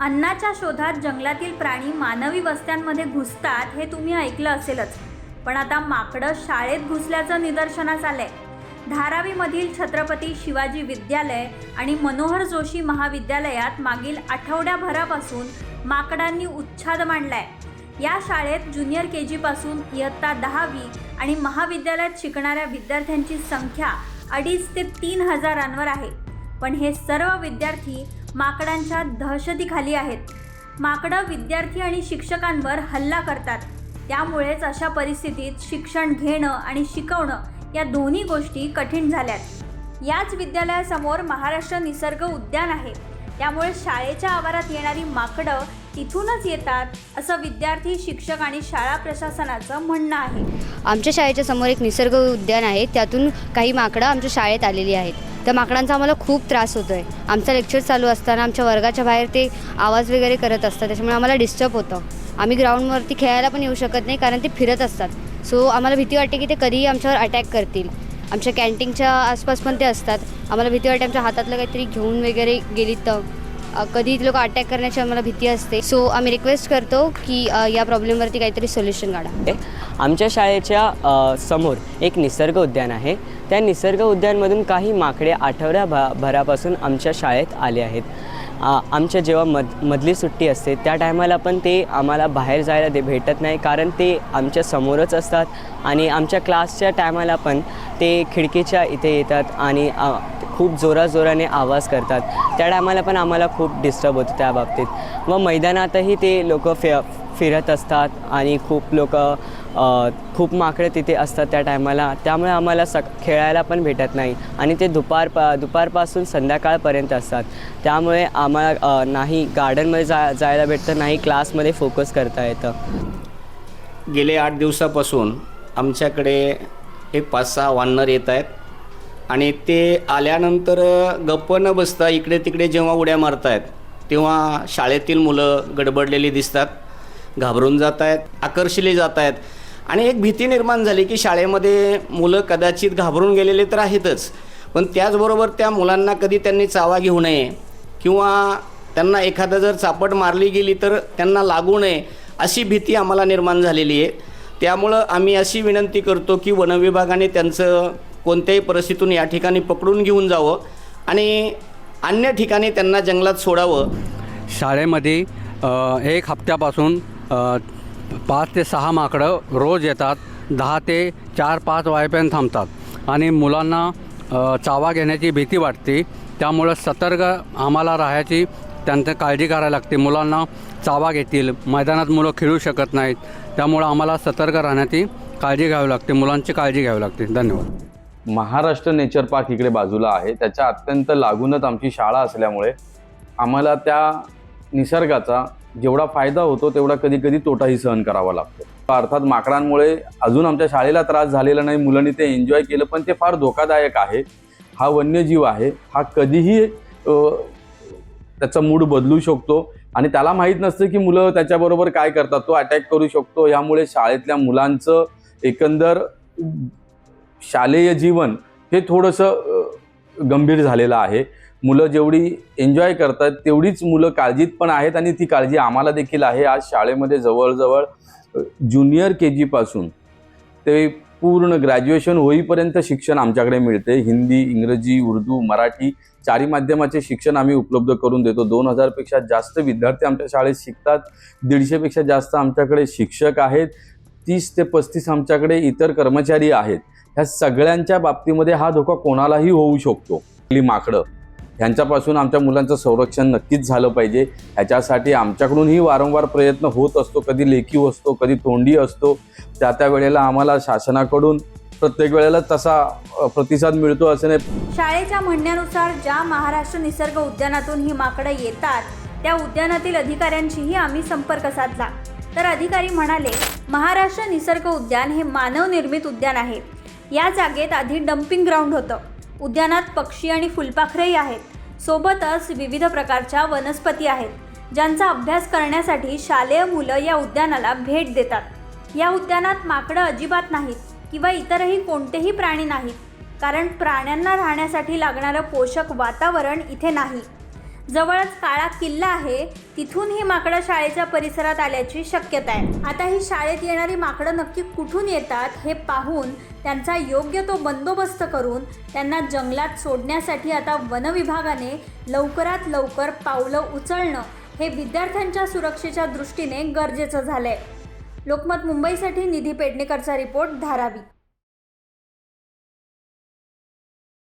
अन्नाच्या शोधात जंगलातील प्राणी मानवी वस्त्यांमध्ये घुसतात हे तुम्ही ऐकलं असेलच. पण आता माकडं शाळेत घुसल्याचं निदर्शनास आलंय. धारावीमधील छत्रपती शिवाजी विद्यालय आणि मनोहर जोशी महाविद्यालयात मागील आठवड्याभरापासून माकडांनी उच्छाद मांडलाय. या शाळेत ज्युनियर के जीपासून इयत्ता दहावी आणि महाविद्यालयात शिकणाऱ्या विद्यार्थ्यांची संख्या अडीच ते तीन हजारांवर आहे. पण हे सर्व विद्यार्थी माकडांच्या दहशतीखाली आहेत. माकडं विद्यार्थी आणि शिक्षकांवर हल्ला करतात. त्यामुळेच अशा परिस्थितीत शिक्षण घेणं आणि शिकवणं या दोन्ही गोष्टी कठीण झाल्यात. याच विद्यालयासमोर महाराष्ट्र निसर्ग उद्यान आहे. त्यामुळे शाळेच्या आवारात येणारी माकडं तिथूनच येतात असं विद्यार्थी शिक्षक आणि शाळा प्रशासनाचं म्हणणं आहे. आमच्या शाळेच्या समोर एक निसर्ग उद्यान आहे. त्यातून काही माकडं आमच्या शाळेत आलेली आहेत. त्या माकडांचा आम्हाला खूप त्रास होतो आहे आमचा लेक्चर चालू असताना आमच्या वर्गाच्या बाहेर ते आवाज वगैरे करत असतात. त्याच्यामुळे आम्हाला डिस्टर्ब होतं. आम्ही ग्राउंडवरती खेळायला पण येऊ शकत नाही कारण ते फिरत असतात. सो आम्हाला भीती वाटते की ते कधीही आमच्यावर अटॅक करतील. आमच्या कॅन्टीनच्या आसपास पण ते असतात. आम्हाला भीती वाटते आमच्या हातातलं काहीतरी घेऊन वगैरे गेली तर. कधी लोक अटॅक करण्याची आम्हाला भीती असते. सो आम्ही रिक्वेस्ट करतो की या प्रॉब्लेमवरती काहीतरी सोल्युशन काढा. आहे. आमच्या शाळेच्या समोर एक निसर्ग उद्यान आहे. त्या निसर्ग उद्यानमधून काही माकडे आठवड्या भा भरापासून आमच्या शाळेत आले आहेत. आमच्या जेव्हा मध मधली सुट्टी असते त्या टायमाला पण ते आम्हाला बाहेर जायला दे भेटत नाही कारण ते आमच्या समोरच असतात. आणि आमच्या क्लासच्या टायमाला पण ते खिडकीच्या इथे येतात आणि खूप जोराजोराने आवाज करतात. त्या टायमाला पण आम्हाला खूप डिस्टर्ब होतं त्या बाबतीत. व मैदानातही ते लोक फि फिरत असतात आणि खूप लोक खूप माकडे तिथे असतात त्या टायमाला. त्यामुळे आम्हाला सक खेळायला पण भेटत नाही. आणि ते दुपार पा दुपारपासून संध्याकाळपर्यंत असतात. त्यामुळे आम्हाला नाही गार्डनमध्ये जा जायला भेटतं नाही क्लासमध्ये फोकस करता येतं. गेले आठ दिवसापासून आमच्याकडे एक पाच सहा वानर येत आहेत. आणि ते आल्यानंतर गप्प न बसता इकडे तिकडे जेव्हा उड्या मारत आहेत तेव्हा शाळेतील मुलं गडबडलेली दिसतात घाबरून जात आहेत आकर्षिले जात आहेत आणि एक भीती निर्माण झाली की शाळेमध्ये मुलं कदाचित घाबरून गेलेले तर आहेतच पण त्याचबरोबर त्या मुलांना कधी त्यांनी चावा घेऊ नये किंवा त्यांना एखादा जर चापट मारली गेली तर त्यांना लागू नये अशी भीती आम्हाला निर्माण झालेली आहे. त्यामुळं आम्ही अशी विनंती करतो की वनविभागाने त्यांचं कोणत्याही परिस्थितीतून या ठिकाणी पकडून घेऊन जावं आणि अन्य ठिकाणी त्यांना जंगलात सोडावं. शाळेमध्ये एक हप्त्यापासून पाच ते सहा माकडं रोज येतात दहा ते चार पाच वायपर्यंत थांबतात आणि मुलांना चावा घेण्याची भीती वाटते. त्यामुळं सतर्क आम्हाला राहायची त्यांचं काळजी करायला लागते. मुलांना चावा घेतील मैदानात मुलं खेळू शकत नाहीत. त्यामुळं आम्हाला सतर्क राहण्याची काळजी घ्यावी लागते मुलांची काळजी घ्यावी लागते. धन्यवाद. महाराष्ट्र नेचर पार्क इकडे बाजूला आहे. त्याच्या अत्यंत लागूनच आमची शाळा असल्यामुळे आम्हाला त्या निसर्गाचा जेवढा फायदा होतो तेवढा कधी कधी तोटाही सहन करावा लागतो. अर्थात माकडांमुळे अजून आमच्या शाळेला त्रास झालेला नाही. मुलांनी ते एन्जॉय केलं पण ते फार धोकादायक आहे. हा वन्यजीव आहे. हा कधीही त्याचा मूड बदलू शकतो आणि त्याला माहीत नसतं की मुलं त्याच्याबरोबर काय करतात. तो अटॅक करू शकतो. यामुळे शाळेतल्या मुलांचं एकंदर शालेय जीवन हे थोडंसं गंभीर झालेलं आहे. मुलं जेवढी एन्जॉय करतात तेवढीच मुलं काळजीत पण आहेत आणि ती काळजी आम्हाला देखील आहे. आज शाळेमध्ये जवळजवळ ज्युनियर के जीपासून ते पूर्ण ग्रॅज्युएशन होईपर्यंत शिक्षण आमच्याकडे मिळते. हिंदी इंग्रजी उर्दू मराठी चारी माध्यमाचे शिक्षण आम्ही उपलब्ध करून देतो. दोन हजारपेक्षा जास्त विद्यार्थी आमच्या शाळेत शिकतात. दीडशेपेक्षा जास्त आमच्याकडे शिक्षक आहेत. तीस ते पस्तीस आमच्याकडे इतर कर्मचारी आहेत. ह्या सगळ्यांच्या बाबतीमध्ये हा धोका कोणालाही होऊ शकतो. आपली माकडं. ह्यांच्यापासून आमच्या मुलांचं संरक्षण नक्कीच झालं पाहिजे. ह्याच्यासाठी आमच्याकडूनही वारंवार प्रयत्न होत असतो. कधी लेखी असतो कधी तोंडी असतो. त्या त्या वेळेला आम्हाला शासनाकडून प्रत्येक वेळेला तसा प्रतिसाद मिळतो असं नाही. शाळेच्या म्हणण्यानुसार ज्या महाराष्ट्र निसर्ग उद्यानातून ही माकडं येतात त्या उद्यानातील अधिकाऱ्यांशीही आम्ही संपर्क साधला. तर अधिकारी म्हणाले महाराष्ट्र निसर्ग उद्यान हे मानवनिर्मित उद्यान आहे. या जागेत आधी डम्पिंग ग्राउंड होतं. उद्यानात पक्षी आणि फुलपाखरेही आहेत. सोबतच विविध प्रकारच्या वनस्पती आहेत. ज्यांचा अभ्यास करण्यासाठी शालेय मुलं या उद्यानाला भेट देतात. या उद्यानात माकडं अजिबात नाहीत किंवा इतरही कोणतेही प्राणी नाहीत. कारण प्राण्यांना राहण्यासाठी लागणारं पोषक वातावरण इथे नाही. जवळच काळा किल्ला आहे तिथून ही माकडं शाळेच्या परिसरात आल्याची शक्यता आहे. आता ही शाळेत येणारी माकडं नक्की कुठून येतात हे पाहून त्यांचा योग्य तो बंदोबस्त करून त्यांना जंगलात सोडण्यासाठी आता वनविभागाने लवकरात लवकर पावलं उचलणं हे विद्यार्थ्यांच्या सुरक्षेच्या दृष्टीने गरजेचं झालं आहे लोकमत मुंबईसाठी निधी पेडणेकरचा रिपोर्ट धारावी.